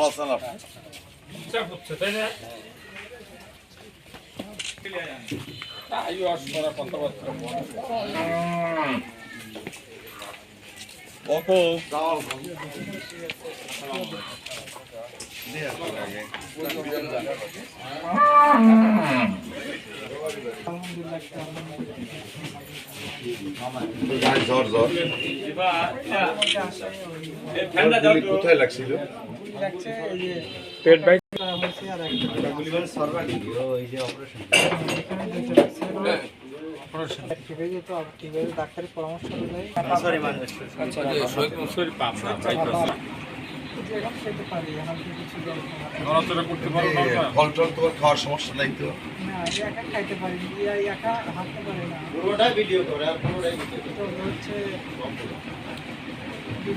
ভালো আছেন আপনি? চাপ হচ্ছে তাই না তাই অসুবিধা কথাবার্তা অপু জ্বর জ্বর পেট বাই ডাক্তারি পরামর্শ অনুযায়ী না আমরা? ফল টল তোমার খাওয়ার সমস্যা নাই তো। না আমি না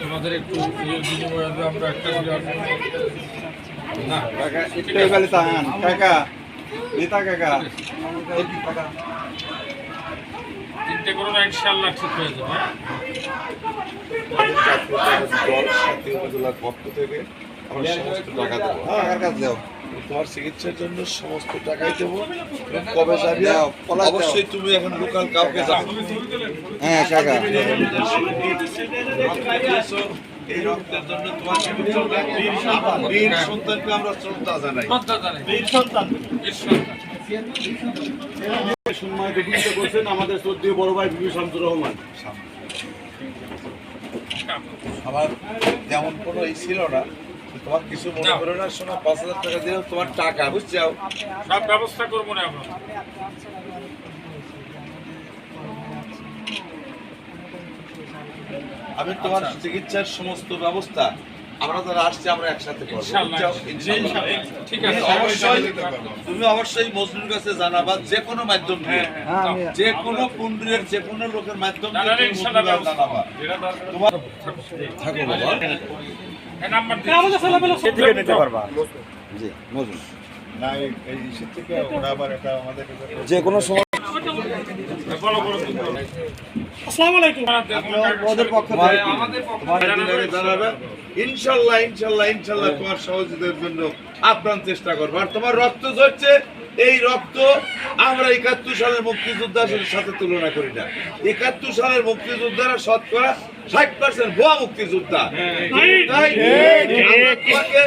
তোমাদের একটু আমরা একটা না কাকা নেতা কাকা চিন্তা করো না ইনশাল্লাহ ঠিক হয়ে যাবে হ্যাঁ? দল সাথী উপজেলার পক্ষ থেকে আমরা সমস্ত টাকা দেবো। কাকার কাছে যাও তোমার চিকিৎসার জন্য সমস্ত টাকাই দেবো কবে যাবে যাও, যাও। অবশ্যই তুমি এখন লোকাল কাউকে যাবে হ্যাঁ কাকা এই রক্তের জন্য তোমাকে বীর সন্তানকে আমরা শ্রদ্ধা জানাই বীর সন্তান। সম্মানিত বৃন্দ করছেন আমাদের শ্রদ্ধেয় বড় ভাই বিবি শামসুর রহমান আমার তেমন কোনো ই ছিল না তোমার কিছু মনে করো না শোনা পাঁচ হাজার টাকা তোমার টাকা বুঝছ? সব ব্যবস্থা করব না আমরা আমি তোমার আচ্ছা। চিকিৎসার সমস্ত ব্যবস্থা আমরা যারা আসছি আমরা একসাথে করব ইনশাল্লাহ ঠিক তুমি আছে অবশ্যই তুমি অবশ্যই মজনুর কাছে জানাবা যে কোনো মাধ্যম দিয়ে। হ্যাঁ আমি যে কোনো পুন্ডুরের যে কোনো লোকের মাধ্যম দিয়ে জানাবা। তোমার থাকো। বাবা। থেকে নিতে পারবা। জি মজুর। এই- এই থেকে ওরা আবার এটা আমাদের যে কোনো সময় বলো, বলো, তুমি পক্ষ থেকে আমাদের পক্ষে তোমার জানানো দিনারে হয়েছে। জানাবে ইনশাল্লাহ ইনশাল্লাহ ইনশাল্লাহ তোমার সহযোগিতার জন্য আপ্রাণ চেষ্টা করব। আর তোমার রক্ত ঝরছে এই রক্ত আমরা একাত্তর সালের মুক্তিযোদ্ধার সাথে তুলনা করি না। একাত্তর সালের মুক্তিযোদ্ধারা শতকরা ষাট পার্সেন্ট ভুয়া মুক্তিযোদ্ধা। তাই আমরা তোমাকে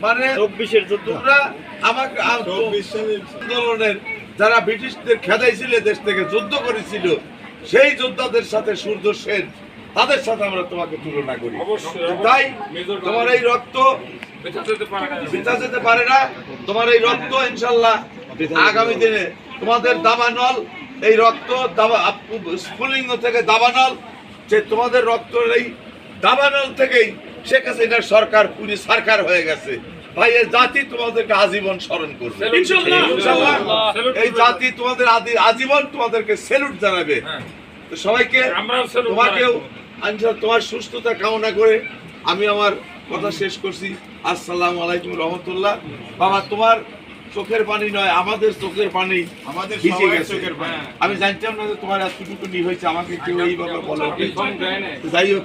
মানে চব্বিশের যুদ্ধ। আমাকে আম- আন্দোলনের যারা ব্রিটিশদের খেদাইছিল দেশ থেকে যুদ্ধ করেছিল সেই যোদ্ধাদের সাথে সূর্য সেন তাদের সাথে আমরা তোমাকে তুলনা করি। তাই তোমার এই রক্ত বেঁচে যেতে পারে না। তোমার এই রক্ত ইনশাল্লাহ আগামী দিনে তোমাদের দাবানল এই রক্ত দাবা স্ফুলিঙ্গ থেকে দাবানল যে তোমাদের রক্ত এই দাবানল থেকেই শেখ হাসিনার সরকার পুরি সরকার হয়ে গেছে। ভাই এই জাতি তোমাদেরকে আজীবন স্মরণ করবে। এই জাতি তোমাদের আজীবন তোমাদেরকে সেলুট জানাবে। হ্যাঁ। সবাইকে তোমাকেও আনসার তোমার সুস্থতা কামনা করে আমি আমার কথা শেষ করছি। আসসালাম আলাইকুম রহমতুল্লাহ। বাবা তোমার চোখের পানি নয় আমাদের চোখের পানি আমাদের চোখের পানি। আমি জানতাম না যে তোমার এতটুকু নি হয়েছে আমাকে কেউ এইভাবে বলো। যাই হোক।